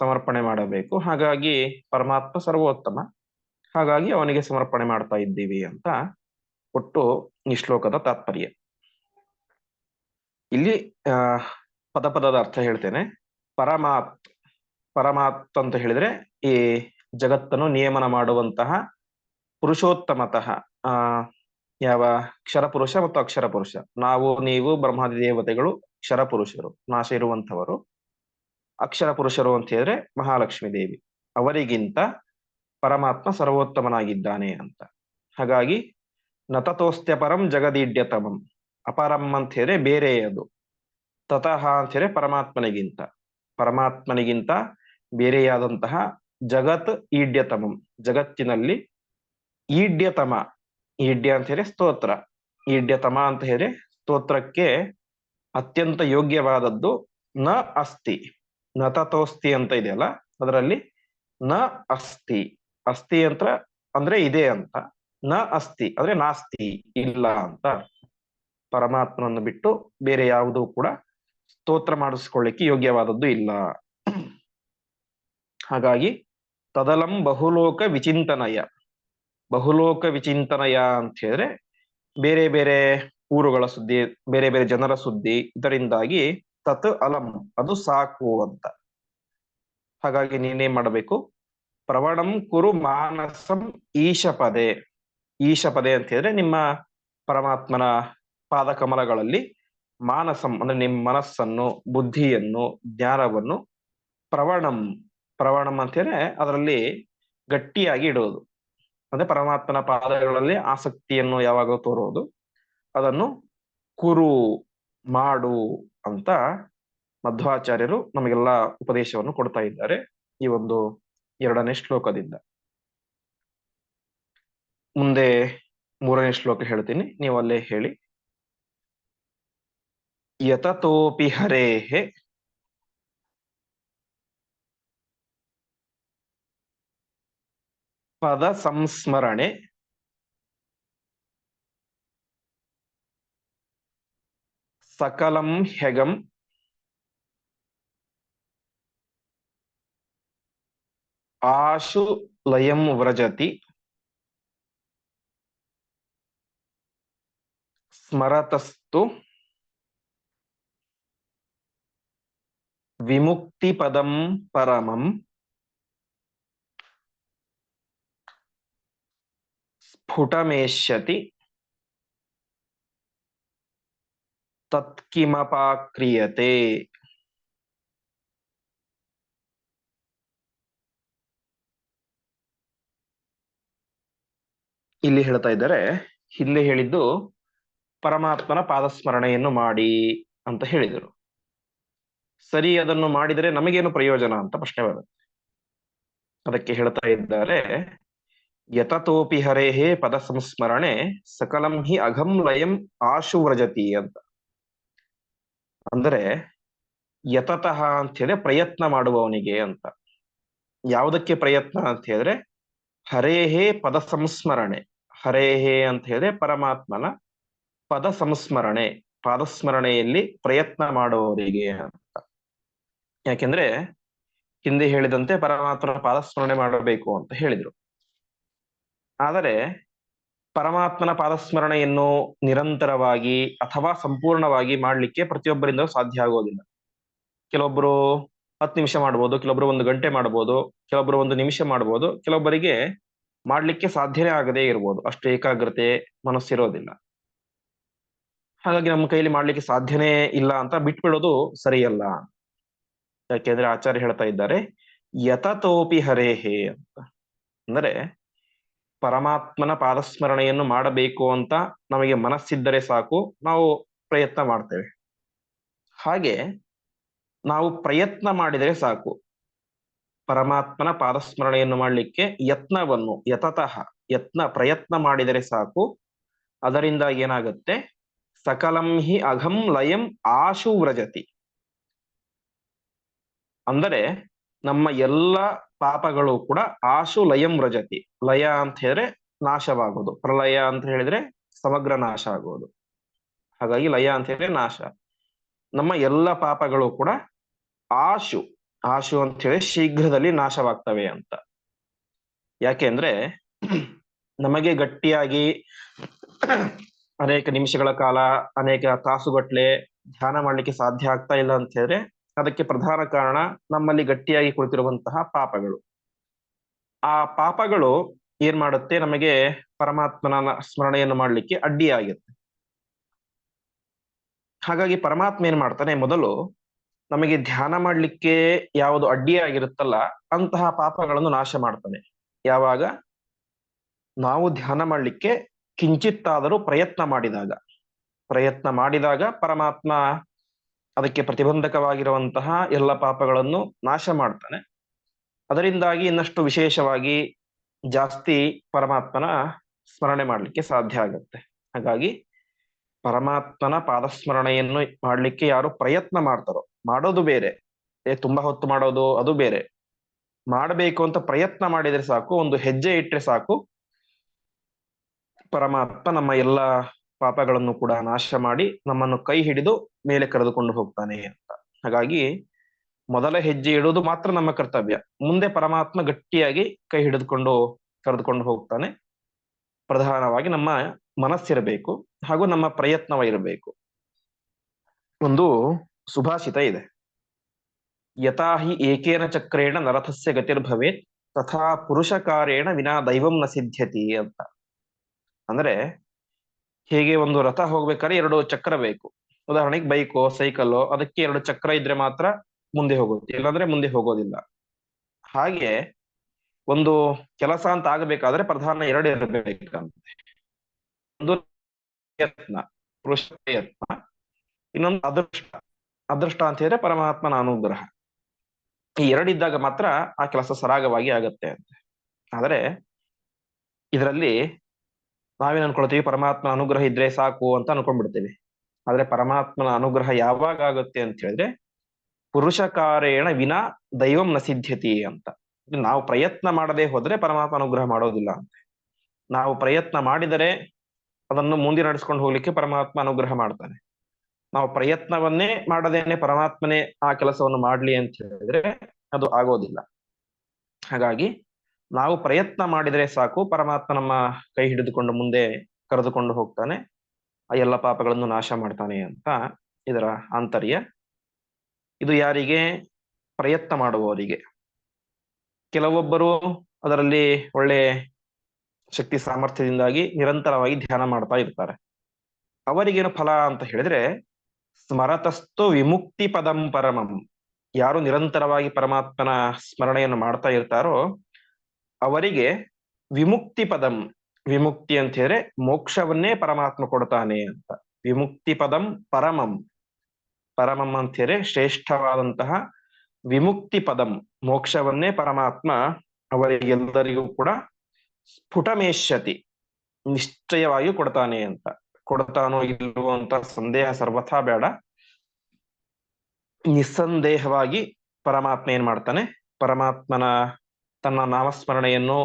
ಸಮರ್ಪಣೆ ಮಾಡಬೇಕು. ಹಾಗಾಗಿ ಪರಮಾತ್ಮ ಸರ್ವೋತ್ತಮ. ಹಾಗಾಗಿ ಅವನಿಗೆ ಸಮರ್ಪಣೆ ಮಾಡ್ತಾ ಇದ್ದೀವಿ ಅಂತ ಒಟ್ಟು ಈ ಶ್ಲೋಕದ ತಾತ್ಪರ್ಯ. ಇಲ್ಲಿ ಪದ ಪದದ ಅರ್ಥ ಹೇಳ್ತೇನೆ. ಪರಮಾತ್ ಪರಮಾತ್ ಅಂತ ಹೇಳಿದ್ರೆ ಈ ಜಗತ್ತನ್ನು ನಿಯಮನ ಮಾಡುವಂತಹ ಪುರುಷೋತ್ತಮತಃ, ಆ, ಯಾವ ಕ್ಷರ ಪುರುಷ ಮತ್ತು ಅಕ್ಷರ ಪುರುಷ. ನಾವು, ನೀವು, ಬ್ರಹ್ಮಾದಿ ದೇವತೆಗಳು, ಕ್ಷರ ಪುರುಷರು, ನಾಶ ಇರುವಂತವರು ಅಕ್ಷರ ಪುರುಷರು ಅಂತ ಹೇಳಿದ್ರೆ ಮಹಾಲಕ್ಷ್ಮಿ ದೇವಿ. ಅವರಿಗಿಂತ ಪರಮಾತ್ಮ ಸರ್ವೋತ್ತಮನಾಗಿದ್ದಾನೆ ಅಂತ. ಹಾಗಾಗಿ ನತತೋಸ್ತ್ಯ ಪರಂ ಜಗದೀಡ್ಯತಮಂ. ಅಪರಂ ಅಂತ ಹೇಳಿದ್ರೆ ಬೇರೆಯದು. ತತಃ ಅಂತ ಹೇಳಿದ್ರೆ ಪರಮಾತ್ಮನಿಗಿಂತ. ಪರಮಾತ್ಮನಿಗಿಂತ ಬೇರೆಯಾದಂತಹ ಜಗತ್ ಈಡ್ಯತಮಂ. ಜಗತ್ತಿನಲ್ಲಿ ಈಡ್ಯತಮ. ಈಡ್ಯ ಅಂತ ಹೇಳಿ ಸ್ತೋತ್ರ. ಈಡ್ಯತಮ ಅಂತ ಹೇಳಿ ಸ್ತೋತ್ರಕ್ಕೆ ಅತ್ಯಂತ ಯೋಗ್ಯವಾದದ್ದು ನ ಅಸ್ತಿ. ನತತೋಸ್ತಿ ಅಂತ ಇದೆಯಲ್ಲ, ಅದರಲ್ಲಿ ನ ಅಸ್ತಿ. ಅಸ್ತಿ ಅಂತ ಅಂದ್ರೆ ಇದೆ ಅಂತ. ನ ಅಸ್ತಿ ಅಂದ್ರೆ ನಾಸ್ತಿ, ಇಲ್ಲ ಅಂತ. ಪರಮಾತ್ಮನನ್ನು ಬಿಟ್ಟು ಬೇರೆ ಯಾವುದೂ ಕೂಡ ಸ್ತೋತ್ರ ಮಾಡಿಸ್ಕೊಳ್ಳಿಕ್ಕೆ ಯೋಗ್ಯವಾದದ್ದು ಇಲ್ಲ. ಹಾಗಾಗಿ ತದಲಂ ಬಹುಲೋಕ ವಿಚಿಂತನಯ. ಬಹುಲೋಕ ವಿಚಿಂತನಯ ಅಂತ ಹೇಳಿದ್ರೆ ಬೇರೆ ಬೇರೆ ಊರುಗಳ ಸುದ್ದಿ, ಬೇರೆ ಬೇರೆ ಜನರ ಸುದ್ದಿ, ಇದರಿಂದಾಗಿ ತತ್ ಅಲಂ, ಅದು ಸಾಕು ಅಂತ. ಹಾಗಾಗಿ ನೀನೇನ್ ಮಾಡಬೇಕು? ಪ್ರವಣಂ ಕುರು ಮಾನಸಂ ಈಶಪದೆ. ಈಶಪದೆ ಅಂತ ಹೇಳಿದ್ರೆ ನಿಮ್ಮ ಪರಮಾತ್ಮನ ಪಾದಕಮಲಗಳಲ್ಲಿ ಮಾನಸಂ, ಅಂದ್ರೆ ನಿಮ್ಮ ಮನಸ್ಸನ್ನು, ಬುದ್ಧಿಯನ್ನು, ಜ್ಞಾನವನ್ನು ಪ್ರವಣಂ ಪ್ರವಣಂ ಅಂತೇಳಿ ಅದರಲ್ಲಿ ಗಟ್ಟಿಯಾಗಿ ಇಡೋದು ಅಂದ್ರೆ ಪರಮಾತ್ಮನ ಪಾದಗಳಲ್ಲಿ ಆಸಕ್ತಿಯನ್ನು ಯಾವಾಗ ತೋರೋದು ಅದನ್ನು ಕುರು, ಮಾಡು ಅಂತ ಮಧ್ವಾಚಾರ್ಯರು ನಮಗೆಲ್ಲ ಉಪದೇಶವನ್ನು ಕೊಡ್ತಾ ಇದ್ದಾರೆ ಈ ಒಂದು ಎರಡನೇ ಶ್ಲೋಕದಿಂದ. ಮುಂದೆ ಮೂರನೇ ಶ್ಲೋಕ ಹೇಳ್ತೀನಿ ನೀವು ಅಲ್ಲೇ ಹೇಳಿ. ಯತತೋಪಿ ಹರೇಹೆ ಪದ ಸಂಸ್ಮರಣೆ ಸಕಲಂ ಹ್ಯಗಂ ಆಶು ಲಯಂ ವ್ರಜತಿ ಸ್ಮರತಸ್ತು ವಿಮುಕ್ತಿ ಪದಂ ಸ್ಫುಟಮೇಷ್ಯತಿ ತತ್ಕಿಮಪಾಕ್ರಿಯತೆ ಇಲ್ಲಿ ಹೇಳ್ತಾ ಇದ್ದಾರೆ, ಇಲ್ಲಿ ಹೇಳಿದ್ದು ಪರಮಾತ್ಮನ ಪಾದಸ್ಮರಣೆಯನ್ನು ಮಾಡಿ ಅಂತ ಹೇಳಿದರು. ಸರಿ, ಅದನ್ನು ಮಾಡಿದರೆ ನಮಗೇನು ಪ್ರಯೋಜನ ಅಂತ ಪ್ರಶ್ನೆ ಬರುತ್ತೆ. ಅದಕ್ಕೆ ಹೇಳ್ತಾ ಇದ್ದಾರೆ ಯತತೋಪಿ ಹರೇಹೇ ಪದ ಸಂಸ್ಮರಣೆ ಸಕಲಂ ಹಿ ಅಘಂ ಲಯಂ ಆಶು ವ್ರಜತಿ ಅಂತ. ಅಂದ್ರೆ ಯತತಃ ಅಂತ ಹೇಳಿದ್ರೆ ಪ್ರಯತ್ನ ಮಾಡುವವನಿಗೆ ಅಂತ. ಯಾವುದಕ್ಕೆ ಪ್ರಯತ್ನ ಅಂತ ಹೇಳಿದ್ರೆ ಹರೇಹೇ ಪದ ಸಂಸ್ಮರಣೆ ಹರೇಹೇ ಅಂತ ಹೇಳಿದ್ರೆ ಪರಮಾತ್ಮನ ಪದ ಸಂಸ್ಮರಣೆ ಪಾದಸ್ಮರಣೆಯಲ್ಲಿ ಪ್ರಯತ್ನ ಮಾಡುವವರಿಗೆ ಅಂತ. ಯಾಕೆಂದ್ರೆ ಹಿಂದೆ ಹೇಳಿದಂತೆ ಪರಮಾತ್ಮನ ಪಾದಸ್ಮರಣೆ ಮಾಡಬೇಕು ಅಂತ ಹೇಳಿದ್ರು. ಆದರೆ ಪರಮಾತ್ಮನ ಪಾದಸ್ಮರಣೆಯನ್ನು ನಿರಂತರವಾಗಿ ಅಥವಾ ಸಂಪೂರ್ಣವಾಗಿ ಮಾಡಲಿಕ್ಕೆ ಪ್ರತಿಯೊಬ್ಬರಿಂದ ಸಾಧ್ಯ ಆಗೋದಿಲ್ಲ. ಕೆಲವೊಬ್ರು ಹತ್ತು ನಿಮಿಷ ಮಾಡ್ಬೋದು, ಕೆಲವೊಬ್ರು ಒಂದು ಗಂಟೆ ಮಾಡ್ಬೋದು, ಕೆಲವೊಬ್ರು ಒಂದು ನಿಮಿಷ ಮಾಡ್ಬೋದು, ಕೆಲವೊಬ್ಬರಿಗೆ ಮಾಡ್ಲಿಕ್ಕೆ ಸಾಧ್ಯನೇ ಆಗದೇ ಇರ್ಬೋದು. ಅಷ್ಟು ಏಕಾಗ್ರತೆ ಮನಸ್ಸಿರೋದಿಲ್ಲ. ಹಾಗಾಗಿ ನಮ್ಮ ಕೈಲಿ ಮಾಡ್ಲಿಕ್ಕೆ ಸಾಧ್ಯನೇ ಇಲ್ಲ ಅಂತ ಬಿಟ್ಬಿಡೋದು ಸರಿಯಲ್ಲ. ಯಾಕೆಂದ್ರೆ ಆಚಾರ್ಯ ಹೇಳ್ತಾ ಇದ್ದಾರೆ, ಯತತೋಪಿ ಹರೇಹೇ ಅಂತ. ಅಂದ್ರೆ ಪರಮಾತ್ಮನ ಪಾದಸ್ಮರಣೆಯನ್ನು ಮಾಡಬೇಕು ಅಂತ ನಮಗೆ ಮನಸ್ಸಿದ್ದರೆ ಸಾಕು, ನಾವು ಪ್ರಯತ್ನ ಮಾಡ್ತೇವೆ. ಹಾಗೆ ನಾವು ಪ್ರಯತ್ನ ಮಾಡಿದರೆ ಸಾಕು. ಪರಮಾತ್ಮನ ಪಾದಸ್ಮರಣೆಯನ್ನು ಮಾಡಲಿಕ್ಕೆ ಯತ್ನವನ್ನು, ಯತತಃ ಯತ್ನ ಪ್ರಯತ್ನ ಮಾಡಿದರೆ ಸಾಕು. ಅದರಿಂದ ಏನಾಗುತ್ತೆ? ಸಕಲಂ ಹಿ ಅಘಂ ಲಯಂ ಆಶು ವ್ರಜತಿ. ಅಂದರೆ ನಮ್ಮ ಎಲ್ಲ ಪಾಪಗಳು ಕೂಡ ಆಶು ಲಯಂ ರಜತಿ ಲಯ ಅಂತ ಹೇಳಿದ್ರೆ ನಾಶವಾಗೋದು. ಪ್ರಲಯ ಅಂತ ಹೇಳಿದ್ರೆ ಸಮಗ್ರ ನಾಶ ಆಗೋದು. ಹಾಗಾಗಿ ಲಯ ಅಂತ ಹೇಳಿದ್ರೆ ನಾಶ. ನಮ್ಮ ಎಲ್ಲ ಪಾಪಗಳು ಕೂಡ ಆಶು. ಆಶು ಅಂತ ಹೇಳಿ ಶೀಘ್ರದಲ್ಲಿ ನಾಶವಾಗ್ತವೆ ಅಂತ. ಯಾಕೆಂದ್ರೆ ನಮಗೆ ಗಟ್ಟಿಯಾಗಿ ಅನೇಕ ನಿಮಿಷಗಳ ಕಾಲ, ಅನೇಕ ತಾಸುಗಟ್ಲೆ ಧ್ಯಾನ ಮಾಡ್ಲಿಕ್ಕೆ ಸಾಧ್ಯ ಆಗ್ತಾ ಇಲ್ಲ ಅಂತ ಹೇಳಿದ್ರೆ ಅದಕ್ಕೆ ಪ್ರಧಾನ ಕಾರಣ ನಮ್ಮಲ್ಲಿ ಗಟ್ಟಿಯಾಗಿ ಕುಳಿತಿರುವಂತಹ ಪಾಪಗಳು. ಆ ಪಾಪಗಳು ಏನ್ ಮಾಡುತ್ತೆ? ನಮಗೆ ಪರಮಾತ್ಮನ ಸ್ಮರಣೆಯನ್ನು ಮಾಡಲಿಕ್ಕೆ ಅಡ್ಡಿಯಾಗುತ್ತೆ ಹಾಗಾಗಿ ಪರಮಾತ್ಮ ಏನ್ ಮಾಡ್ತಾನೆ? ಮೊದಲು ನಮಗೆ ಧ್ಯಾನ ಮಾಡಲಿಕ್ಕೆ ಯಾವುದು ಅಡ್ಡಿಯಾಗಿರುತ್ತಲ್ಲ ಅಂತಹ ಪಾಪಗಳನ್ನು ನಾಶ ಮಾಡ್ತಾನೆ. ಯಾವಾಗ? ನಾವು ಧ್ಯಾನ ಮಾಡಲಿಕ್ಕೆ ಕಿಂಚಿತ್ತಾದರೂ ಪ್ರಯತ್ನ ಮಾಡಿದಾಗ. ಪ್ರಯತ್ನ ಮಾಡಿದಾಗ ಪರಮಾತ್ಮ ಅದಕ್ಕೆ ಪ್ರತಿಬಂಧಕವಾಗಿರುವಂತಹ ಎಲ್ಲ ಪಾಪಗಳನ್ನು ನಾಶ ಮಾಡ್ತಾನೆ. ಅದರಿಂದಾಗಿ ಇನ್ನಷ್ಟು ವಿಶೇಷವಾಗಿ ಜಾಸ್ತಿ ಪರಮಾತ್ಮನ ಸ್ಮರಣೆ ಮಾಡಲಿಕ್ಕೆ ಸಾಧ್ಯ ಆಗುತ್ತೆ. ಹಾಗಾಗಿ ಪರಮಾತ್ಮನ ಪಾದಸ್ಮರಣೆಯನ್ನು ಮಾಡಲಿಕ್ಕೆ ಯಾರು ಪ್ರಯತ್ನ ಮಾಡ್ತಾರೋ, ಮಾಡೋದು ಬೇರೆ. ಏ, ತುಂಬಾ ಹೊತ್ತು ಮಾಡೋದು, ಅದು ಬೇರೆ. ಮಾಡಬೇಕು ಅಂತ ಪ್ರಯತ್ನ ಮಾಡಿದ್ರೆ ಸಾಕು, ಒಂದು ಹೆಜ್ಜೆ ಇಟ್ಟರೆ ಸಾಕು, ಪರಮಾತ್ಮ ನಮ್ಮ ಎಲ್ಲ ಪಾಪಗಳನ್ನು ಕೂಡ ನಾಶ ಮಾಡಿ ನಮ್ಮನ್ನು ಕೈ ಹಿಡಿದು ಮೇಲೆ ಕರೆದುಕೊಂಡು ಹೋಗ್ತಾನೆ ಅಂತ. ಹಾಗಾಗಿ ಮೊದಲ ಹೆಜ್ಜೆ ಇಡುವುದು ಮಾತ್ರ ನಮ್ಮ ಕರ್ತವ್ಯ. ಮುಂದೆ ಪರಮಾತ್ಮ ಗಟ್ಟಿಯಾಗಿ ಕೈ ಹಿಡಿದುಕೊಂಡು ಕರೆದುಕೊಂಡು ಹೋಗ್ತಾನೆ. ಪ್ರಧಾನವಾಗಿ ನಮ್ಮ ಮನಸ್ಸಿರಬೇಕು ಹಾಗೂ ನಮ್ಮ ಪ್ರಯತ್ನವ ಇರಬೇಕು ಒಂದು ಸುಭಾಷಿತ ಇದೆ. ಯಥಾ ಹಿ ಏಕೇನ ಚಕ್ರೇಣ ನರಥಸ್ಯ ಗತಿರ್ಭವೇತ್, ತಥಾ ಪುರುಷಕಾರೇಣ ವಿನಾ ದೈವಂ ನ ಸಿದ್ಧತಿ ಅಂತ. ಅಂದ್ರೆ ಹೇಗೆ ಒಂದು ರಥ ಹೋಗ್ಬೇಕಾದ್ರೆ ಎರಡು ಚಕ್ರ ಬೇಕು. ಉದಾಹರಣೆಗೆ ಬೈಕೋ ಸೈಕಲ್ಲೋ ಅದಕ್ಕೆ ಎರಡು ಚಕ್ರ ಇದ್ರೆ ಮಾತ್ರ ಮುಂದೆ ಹೋಗುತ್ತೆ. ಇಲ್ಲಾಂದ್ರೆ ಮುಂದೆ ಹೋಗೋದಿಲ್ಲ. ಹಾಗೆ ಒಂದು ಕೆಲಸ ಅಂತ ಆಗಬೇಕಾದ್ರೆ ಪ್ರಧಾನ ಎರಡು ಇರಬೇಕಂತೆ. ಒಂದು ಯತ್ನ ಪುರುಷ ಯತ್ನ ಇನ್ನೊಂದು ಅದೃಷ್ಟ. ಅದೃಷ್ಟ ಅಂತ ಹೇಳಿದ್ರೆ ಪರಮಾತ್ಮನ ಅನುಗ್ರಹ. ಈ ಎರಡಿದ್ದಾಗ ಮಾತ್ರ ಆ ಕೆಲಸ ಸರಾಗವಾಗಿ ಆಗತ್ತೆ ಅಂತೆ. ಆದರೆ ಇದರಲ್ಲಿ ನಾವೇನ್ ಅನ್ಕೊಳ್ತೀವಿ ಪರಮಾತ್ಮನ ಅನುಗ್ರಹ ಇದ್ರೆ ಸಾಕು ಅಂತ ಅನ್ಕೊಂಡ್ಬಿಡ್ತೀವಿ. ಆದ್ರೆ ಪರಮಾತ್ಮನ ಅನುಗ್ರಹ ಯಾವಾಗ ಆಗುತ್ತೆ ಅಂತ ಹೇಳಿದ್ರೆ, ಪುರುಷಕಾರೇಣ ವಿನಾ ದೈವಂ ನ ಸಿದ್ಧತಿ ಅಂತ. ನಾವು ಪ್ರಯತ್ನ ಮಾಡದೆ ಹೋದ್ರೆ ಪರಮಾತ್ಮ ಅನುಗ್ರಹ ಮಾಡೋದಿಲ್ಲ ಅಂತ. ನಾವು ಪ್ರಯತ್ನ ಮಾಡಿದರೆ ಅದನ್ನು ಮುಂದೆ ನಡೆಸ್ಕೊಂಡು ಹೋಗ್ಲಿಕ್ಕೆ ಪರಮಾತ್ಮ ಅನುಗ್ರಹ ಮಾಡ್ತಾನೆ. ನಾವು ಪ್ರಯತ್ನವನ್ನೇ ಮಾಡದೇನೆ ಪರಮಾತ್ಮನೇ ಆ ಕೆಲಸವನ್ನು ಮಾಡ್ಲಿ ಅಂತ ಹೇಳಿದ್ರೆ ಅದು ಆಗೋದಿಲ್ಲ. ಹಾಗಾಗಿ ನಾವು ಪ್ರಯತ್ನ ಮಾಡಿದರೆ ಸಾಕು, ಪರಮಾತ್ಮ ನಮ್ಮ ಕೈ ಹಿಡಿದುಕೊಂಡು ಮುಂದೆ ಕರೆದುಕೊಂಡು ಹೋಗ್ತಾನೆ, ಆ ಎಲ್ಲ ಪಾಪಗಳನ್ನು ನಾಶ ಮಾಡ್ತಾನೆ ಅಂತ ಇದರ ಆಂತರ್ಯ. ಇದು ಯಾರಿಗೆ ಪ್ರಯತ್ನ ಮಾಡುವವರಿಗೆ. ಕೆಲವೊಬ್ಬರು ಅದರಲ್ಲಿ ಒಳ್ಳೆ ಶಕ್ತಿ ಸಾಮರ್ಥ್ಯದಿಂದಾಗಿ ನಿರಂತರವಾಗಿ ಧ್ಯಾನ ಮಾಡ್ತಾ ಇರ್ತಾರೆ. ಅವರಿಗೇನು ಫಲ ಅಂತ ಹೇಳಿದ್ರೆ, ಸ್ಮರತಸ್ತು ವಿಮುಕ್ತಿ ಪದಂ ಪರಮಂ. ಯಾರು ನಿರಂತರವಾಗಿ ಪರಮಾತ್ಮನ ಸ್ಮರಣೆಯನ್ನು ಮಾಡ್ತಾ ಇರ್ತಾರೋ ಅವರಿಗೆ ವಿಮುಕ್ತಿ ಪದಂ, ವಿಮುಕ್ತಿ ಅಂತ ಹೇಳಿದ್ರೆ ಮೋಕ್ಷವನ್ನೇ ಪರಮಾತ್ಮ ಕೊಡ್ತಾನೆ ಅಂತ. ವಿಮುಕ್ತಿ ಪದಂ ಪರಮಂ. ಪರಮಂ ಅಂತ ಹೇಳಿ ಶ್ರೇಷ್ಠವಾದಂತಹ ವಿಮುಕ್ತಿ ಪದಂ, ಮೋಕ್ಷವನ್ನೇ ಪರಮಾತ್ಮ ಅವರಿಗೆಲ್ಲರಿಗೂ ಕೂಡ ಸ್ಫುಟಮೇಶ್ಯತಿ ನಿಶ್ಚಯವಾಗಿ ಕೊಡ್ತಾನೆ ಅಂತ. ಕೊಡ್ತಾನೋ ಇಲ್ಲವೋ ಅಂತ ಸಂದೇಹ ಸರ್ವಥಾ ಬೇಡ. ನಿಸ್ಸಂದೇಹವಾಗಿ ಪರಮಾತ್ಮ ಏನ್ ಮಾಡ್ತಾನೆ? ಪರಮಾತ್ಮನ ತನ್ನ ನಾಮಸ್ಮರಣೆಯನ್ನು,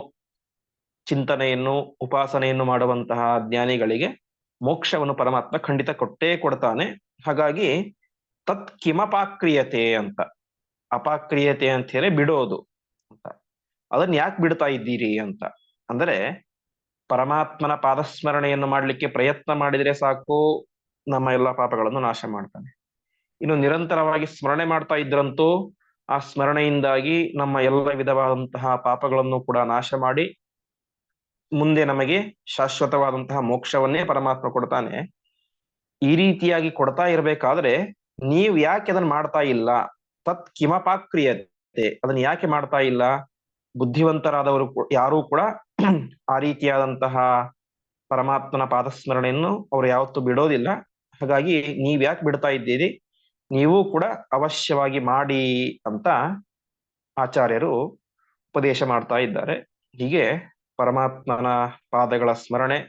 ಚಿಂತನೆಯನ್ನು, ಉಪಾಸನೆಯನ್ನು ಮಾಡುವಂತಹ ಜ್ಞಾನಿಗಳಿಗೆ ಮೋಕ್ಷವನ್ನು ಪರಮಾತ್ಮ ಖಂಡಿತ ಕೊಟ್ಟೇ ಕೊಡ್ತಾನೆ. ಹಾಗಾಗಿ ತತ್ ಕಿಮಪಾಕ್ರಿಯತೆ ಅಂತ, ಅಪಾಕ್ರಿಯತೆ ಅಂತ ಹೇಳಿ ಬಿಡೋದು ಅಂತ. ಅದನ್ನ ಯಾಕೆ ಬಿಡ್ತಾ ಇದ್ದೀರಿ ಅಂತ ಅಂದ್ರೆ ಪರಮಾತ್ಮನ ಪಾದಸ್ಮರಣೆಯನ್ನು ಮಾಡಲಿಕ್ಕೆ ಪ್ರಯತ್ನ ಮಾಡಿದ್ರೆ ಸಾಕು, ನಮ್ಮ ಎಲ್ಲ ಪಾಪಗಳನ್ನು ನಾಶ ಮಾಡ್ತಾನೆ. ಇನ್ನು ನಿರಂತರವಾಗಿ ಸ್ಮರಣೆ ಮಾಡ್ತಾ ಇದ್ರಂತೂ ಆ ಸ್ಮರಣೆಯಿಂದಾಗಿ ನಮ್ಮ ಎಲ್ಲ ವಿಧವಾದಂತಹ ಪಾಪಗಳನ್ನು ಕೂಡ ನಾಶ ಮಾಡಿ ಮುಂದೆ ನಮಗೆ ಶಾಶ್ವತವಾದಂತಹ ಮೋಕ್ಷವನ್ನೇ ಪರಮಾತ್ಮ ಕೊಡ್ತಾನೆ. ಈ ರೀತಿಯಾಗಿ ಕೊಡ್ತಾ ಇರಬೇಕಾದ್ರೆ ನೀವು ಯಾಕೆ ಅದನ್ನ ಮಾಡ್ತಾ ಇಲ್ಲ? ತತ್ ಕಿಮಪಾಕ್ರಿಯತೆ ಅದನ್ನ ಯಾಕೆ ಮಾಡ್ತಾ ಇಲ್ಲ? ಬುದ್ಧಿವಂತರಾದವರು ಯಾರೂ ಕೂಡ ಆ ರೀತಿಯಾದಂತಹ ಪರಮಾತ್ಮನ ಪಾದಸ್ಮರಣೆಯನ್ನು ಅವ್ರು ಯಾವತ್ತೂ ಬಿಡೋದಿಲ್ಲ. ಹಾಗಾಗಿ ನೀವ್ ಯಾಕೆ ಬಿಡ್ತಾ ಇದ್ದೀರಿ? ನೀವು ಕೂಡ ಅವಶ್ಯವಾಗಿ ಮಾಡಿ ಅಂತ ಆಚಾರ್ಯರು ಉಪದೇಶ ಮಾಡ್ತಾ ಇದ್ದಾರೆ. ಹೀಗೆ ಪರಮಾತ್ಮನ ಪಾದಗಳ ಸ್ಮರಣೆ,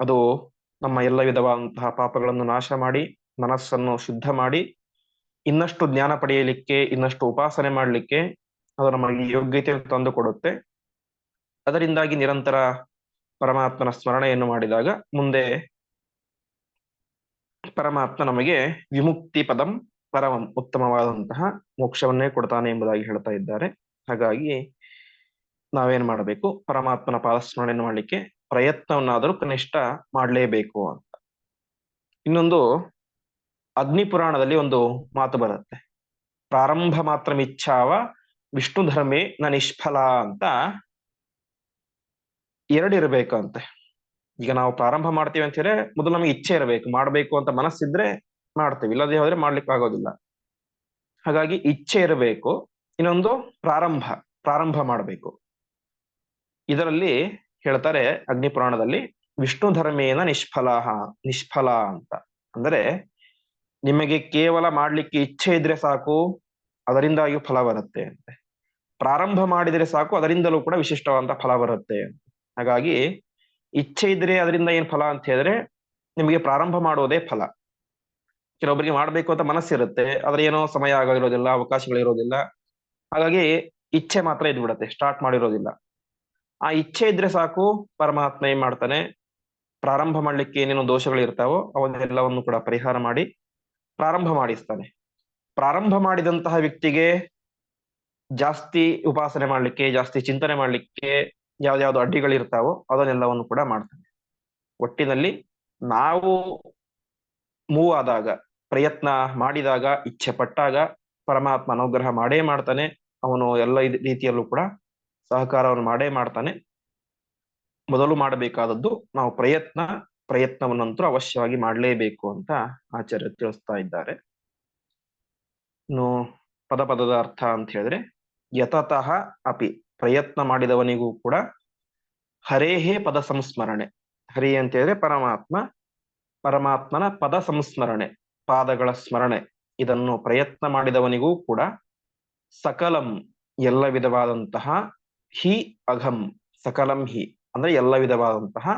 ಅದು ನಮ್ಮ ಎಲ್ಲ ವಿಧವಾದಂತಹ ಪಾಪಗಳನ್ನು ನಾಶ ಮಾಡಿ, ಮನಸ್ಸನ್ನು ಶುದ್ಧ ಮಾಡಿ, ಇನ್ನಷ್ಟು ಜ್ಞಾನ ಪಡೆಯಲಿಕ್ಕೆ, ಇನ್ನಷ್ಟು ಉಪಾಸನೆ ಮಾಡಲಿಕ್ಕೆ ಅದು ನಮಗೆ ಯೋಗ್ಯತೆಯನ್ನು ತಂದು ಕೊಡುತ್ತೆ. ಅದರಿಂದಾಗಿ ನಿರಂತರ ಪರಮಾತ್ಮನ ಸ್ಮರಣೆಯನ್ನು ಮಾಡಿದಾಗ ಮುಂದೆ ಪರಮಾತ್ಮ ನಮಗೆ ವಿಮುಕ್ತಿ ಪದಂ ಪರಮಂ ಉತ್ತಮವಾದಂತಹ ಮೋಕ್ಷವನ್ನೇ ಕೊಡ್ತಾನೆ ಎಂಬುದಾಗಿ ಹೇಳ್ತಾ ಇದ್ದಾರೆ. ಹಾಗಾಗಿ ನಾವೇನ್ ಮಾಡಬೇಕು? ಪರಮಾತ್ಮನ ಪಾದಸ್ಮರಣೆಯನ್ನು ಮಾಡಲಿಕ್ಕೆ ಪ್ರಯತ್ನವನ್ನಾದರೂ ಕನಿಷ್ಠ ಮಾಡಲೇಬೇಕು ಅಂತ. ಇನ್ನೊಂದು ಅಗ್ನಿ ಪುರಾಣದಲ್ಲಿ ಒಂದು ಮಾತು ಬರುತ್ತೆ. ಪ್ರಾರಂಭ ಮಾತ್ರ ಇಚ್ಛಾವ ವಿಷ್ಣು ಧರ್ಮೇ ನ ನಿಷ್ಫಲ ಅಂತ ಎರಡಿರ್ಬೇಕಂತೆ. ಈಗ ನಾವು ಪ್ರಾರಂಭ ಮಾಡ್ತೀವಿ ಅಂತ ಹೇಳಿದ್ರೆ ಮೊದಲು ನಮಗೆ ಇಚ್ಛೆ ಇರಬೇಕು, ಮಾಡಬೇಕು ಅಂತ ಮನಸ್ಸಿದ್ರೆ ಮಾಡ್ತೀವಿ. ಇಲ್ಲದೆ ಹೋದ್ರೆ ಮಾಡ್ಲಿಕ್ಕೆ ಆಗೋದಿಲ್ಲ. ಹಾಗಾಗಿ ಇಚ್ಛೆ ಇರಬೇಕು, ಇನ್ನೊಂದು ಪ್ರಾರಂಭ ಪ್ರಾರಂಭ ಮಾಡಬೇಕು. ಇದರಲ್ಲಿ ಹೇಳ್ತಾರೆ ಅಗ್ನಿ ಪುರಾಣದಲ್ಲಿ, ವಿಷ್ಣು ಧರ್ಮೇನ ನಿಷ್ಫಲ ನಿಷ್ಫಲ ಅಂತ. ಅಂದ್ರೆ ನಿಮಗೆ ಕೇವಲ ಮಾಡ್ಲಿಕ್ಕೆ ಇಚ್ಛೆ ಇದ್ರೆ ಸಾಕು ಅದರಿಂದಾಗಿಯೂ ಫಲ ಬರುತ್ತೆ ಅಂತೆ. ಪ್ರಾರಂಭ ಮಾಡಿದರೆ ಸಾಕು, ಅದರಿಂದಲೂ ಕೂಡ ವಿಶಿಷ್ಟವಾದಂತ ಫಲ ಬರುತ್ತೆ. ಹಾಗಾಗಿ ಇಚ್ಛೆ ಇದ್ರೆ ಅದರಿಂದ ಏನ್ ಫಲ ಅಂತ ಹೇಳಿದ್ರೆ ನಿಮಗೆ ಪ್ರಾರಂಭ ಮಾಡೋದೇ ಫಲ. ಕೆಲವೊಬ್ಬರಿಗೆ ಮಾಡ್ಬೇಕು ಅಂತ ಮನಸ್ಸಿರುತ್ತೆ, ಆದ್ರೆ ಏನೋ ಸಮಯ ಆಗಿರೋದಿಲ್ಲ ಅವಕಾಶಗಳಿರೋದಿಲ್ಲ. ಹಾಗಾಗಿ ಇಚ್ಛೆ ಮಾತ್ರ ಇದ್ಬಿಡತ್ತೆ, ಸ್ಟಾರ್ಟ್ ಮಾಡಿರೋದಿಲ್ಲ. ಆ ಇಚ್ಛೆ ಇದ್ರೆ ಸಾಕು, ಪರಮಾತ್ಮ ಏನ್ ಮಾಡ್ತಾನೆ. ಪ್ರಾರಂಭ ಮಾಡ್ಲಿಕ್ಕೆ ಏನೇನೋ ದೋಷಗಳು ಇರ್ತಾವೋ ಅವನ್ನೆಲ್ಲವನ್ನು ಕೂಡ ಪರಿಹಾರ ಮಾಡಿ ಪ್ರಾರಂಭ ಮಾಡಿಸ್ತಾನೆ. ಪ್ರಾರಂಭ ಮಾಡಿದಂತಹ ವ್ಯಕ್ತಿಗೆ ಜಾಸ್ತಿ ಉಪಾಸನೆ ಮಾಡ್ಲಿಕ್ಕೆ, ಜಾಸ್ತಿ ಚಿಂತನೆ ಮಾಡ್ಲಿಕ್ಕೆ ಯಾವ್ದಾವ್ದು ಅಡ್ಡಿಗಳಿರ್ತಾವೋ ಅದನ್ನೆಲ್ಲವನ್ನು ಕೂಡ ಮಾಡ್ತಾನೆ. ಒಟ್ಟಿನಲ್ಲಿ ನಾವು ಮೂವ್ ಆದಾಗ, ಪ್ರಯತ್ನ ಮಾಡಿದಾಗ, ಇಚ್ಛೆ ಪಟ್ಟಾಗ ಪರಮಾತ್ಮ ಅನುಗ್ರಹ ಮಾಡೇ ಮಾಡ್ತಾನೆ. ಅವನು ಎಲ್ಲ ರೀತಿಯಲ್ಲೂ ಕೂಡ ಸಹಕಾರವನ್ನು ಮಾಡೇ ಮಾಡ್ತಾನೆ. ಮೊದಲು ಮಾಡಬೇಕಾದದ್ದು ನಾವು ಪ್ರಯತ್ನ ಪ್ರಯತ್ನವನ್ನಂತೂ ಅವಶ್ಯವಾಗಿ ಮಾಡಲೇಬೇಕು ಅಂತ ಆಚಾರ್ಯ ತಿಳಿಸ್ತಾ ಇದ್ದಾರೆ. ಇನ್ನು ಪದ ಪದದ ಅರ್ಥ ಅಂತ ಹೇಳಿದ್ರೆ, ಯತತಃ ಅಪಿ. ಪ್ರಯತ್ನ ಮಾಡಿದವನಿಗೂ ಕೂಡ ಹರೇಹೇ ಪದ ಸಂಸ್ಮರಣೆ. ಹರಿ ಅಂತ ಹೇಳಿದ್ರೆ ಪರಮಾತ್ಮ, ಪರಮಾತ್ಮನ ಪದ ಸಂಸ್ಮರಣೆ, ಪಾದಗಳ ಸ್ಮರಣೆ. ಇದನ್ನು ಪ್ರಯತ್ನ ಮಾಡಿದವನಿಗೂ ಕೂಡ ಸಕಲಂ ಎಲ್ಲ ವಿಧವಾದಂತಹ ಹಿ ಅಘಂ. ಸಕಲಂ ಹಿ ಅಂದ್ರೆ ಎಲ್ಲ ವಿಧವಾದಂತಹ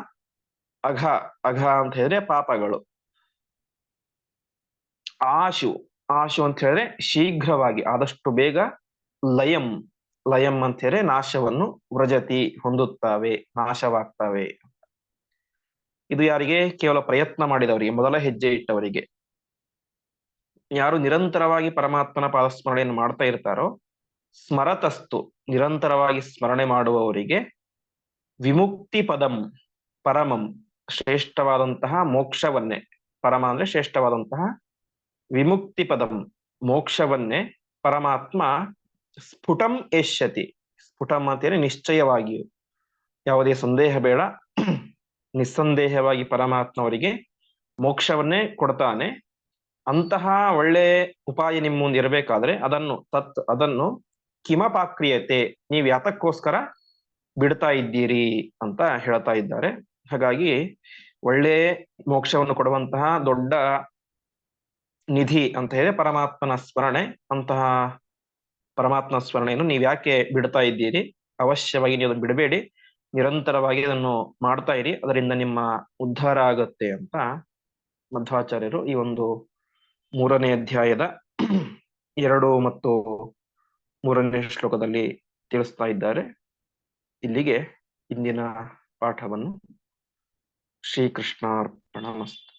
ಅಘ ಅಘ ಅಂತ ಹೇಳಿದ್ರೆ ಪಾಪಗಳು. ಆಶು ಆಶು ಅಂತ ಹೇಳಿದ್ರೆ ಶೀಘ್ರವಾಗಿ ಆದಷ್ಟು ಬೇಗ ಲಯಂ. ಲಯಂ ಅಂತ ಹೇಳಿ ನಾಶವನ್ನು ವ್ರಜತಿ ಹೊಂದುತ್ತವೆ, ನಾಶವಾಗ್ತವೆ. ಇದು ಯಾರಿಗೆ? ಕೇವಲ ಪ್ರಯತ್ನ ಮಾಡಿದವರಿಗೆ, ಮೊದಲ ಹೆಜ್ಜೆ ಇಟ್ಟವರಿಗೆ. ಯಾರು ನಿರಂತರವಾಗಿ ಪರಮಾತ್ಮನ ಪಾದಸ್ಮರಣೆಯನ್ನು ಮಾಡ್ತಾ ಇರ್ತಾರೋ, ಸ್ಮರತಸ್ತು, ನಿರಂತರವಾಗಿ ಸ್ಮರಣೆ ಮಾಡುವವರಿಗೆ ವಿಮುಕ್ತಿ ಪದಂ, ಪರಮಂ, ಶ್ರೇಷ್ಠವಾದಂತಹ ಮೋಕ್ಷವನ್ನೇ, ಪರಮ ಅಂದ್ರೆ ಶ್ರೇಷ್ಠವಾದಂತಹ ವಿಮುಕ್ತಿ ಪದಂ, ಮೋಕ್ಷವನ್ನೇ ಪರಮಾತ್ಮ ಸ್ಫುಟಂ ಏಷ್ಯತಿ. ಸ್ಫುಟಂ ಅಂತೇಳಿ ನಿಶ್ಚಯವಾಗಿಯೂ. ಯಾವುದೇ ಸಂದೇಹ ಬೇಡ. ನಿಸ್ಸಂದೇಹವಾಗಿ ಪರಮಾತ್ಮ ಅವರಿಗೆ ಮೋಕ್ಷವನ್ನೇ ಕೊಡ್ತಾನೆ. ಅಂತಹ ಒಳ್ಳೆ ಉಪಾಯ ನಿಮ್ಮ ಮುಂದೆ ಇರಬೇಕಾದ್ರೆ ಅದನ್ನು ತತ್, ಅದನ್ನು ಕಿಮಪಾಕ್ರಿಯತೆ, ನೀವು ಯಾತಕ್ಕೋಸ್ಕರ ಬಿಡ್ತಾ ಇದ್ದೀರಿ ಅಂತ ಹೇಳ್ತಾ ಇದ್ದಾರೆ. ಹಾಗಾಗಿ ಒಳ್ಳೆ ಮೋಕ್ಷವನ್ನು ಕೊಡುವಂತಹ ದೊಡ್ಡ ನಿಧಿ ಅಂತ ಹೇಳಿ ಪರಮಾತ್ಮನ ಸ್ಮರಣೆ. ಅಂತಹ ಪರಮಾತ್ಮ ಸ್ಮರಣೆಯನ್ನು ನೀವು ಯಾಕೆ ಬಿಡ್ತಾ ಇದ್ದೀರಿ? ಅವಶ್ಯವಾಗಿ ನೀವು ಅದನ್ನು ಬಿಡಬೇಡಿ. ನಿರಂತರವಾಗಿ ಅದನ್ನು ಮಾಡ್ತಾ ಇರಿ. ಅದರಿಂದ ನಿಮ್ಮ ಉದ್ಧಾರ ಆಗತ್ತೆ ಅಂತ ಮಧ್ವಾಚಾರ್ಯರು ಈ ಒಂದು ಮೂರನೇ ಅಧ್ಯಾಯದ ಎರಡು ಮತ್ತು ಮೂರನೇ ಶ್ಲೋಕದಲ್ಲಿ ತಿಳಿಸ್ತಾ ಇದ್ದಾರೆ. ಇಲ್ಲಿಗೆ ಇಂದಿನ ಪಾಠವನ್ನು ಶ್ರೀಕೃಷ್ಣಾರ್ಪಣಮಸ್ತು.